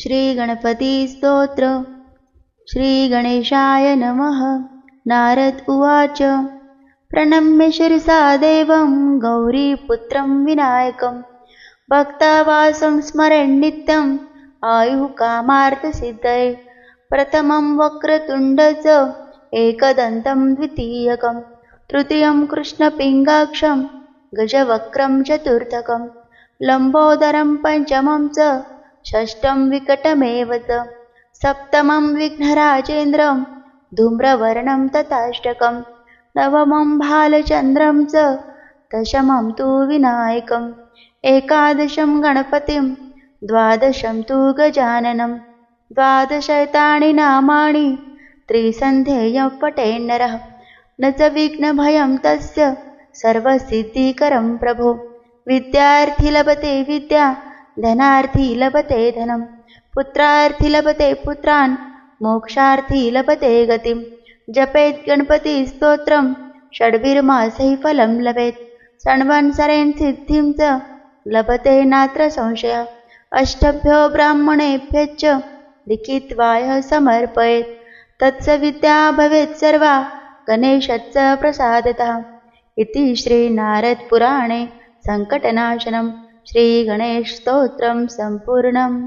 श्रीगणपतिस्तोत्र। श्रीगणेशाय नमः। नारद उवाच। प्रणम्य शिरसा देवं गौरीपुत्रं विनायकं। भक्तावासं स्मरन् नित्यम् आयुः कामार्थसिद्धये प्रथमं वक्रतुण्ड च एकदन्तं द्वितीयकं तृतीयं कृष्णपिङ्गाक्षं गजवक्रं चतुर्थकं लम्बोदरं पञ्चमं च षष्टं विकटमेव च। सप्तमं विघ्नराजेन्द्रं धूम्रवर्णं तथाष्टकं नवमं भालचन्द्रं च दशमं तु विनायकम् एकादशं गणपतिं द्वादशं तु गजाननं द्वादशैतानि नामानि त्रिसन्ध्येयं पटेन्नरः न च विघ्नभयं तस्य सर्वसिद्धिकरं प्रभो। विद्यार्थी लभते विद्या धनार्थी लभते धनं पुत्रार्थी लभते पुत्रान् मोक्षार्थी लभते गतिं। जपेत् गणपतिस्तोत्रं षड्भिर्मासैः फलं लभेत्। षण्वत्सरेण सिद्धिं च लभते नात्र संशय। अष्टभ्यो ब्राह्मणेभ्यश्च लिखित्वाय समर्पयेत्। तत्सविद्या भवेत् सर्वा गणेशस्य प्रसादतः। इति श्रीनारदपुराणे सङ्कटनाशनम् श्रीगणेशस्तोत्रं सम्पूर्णम्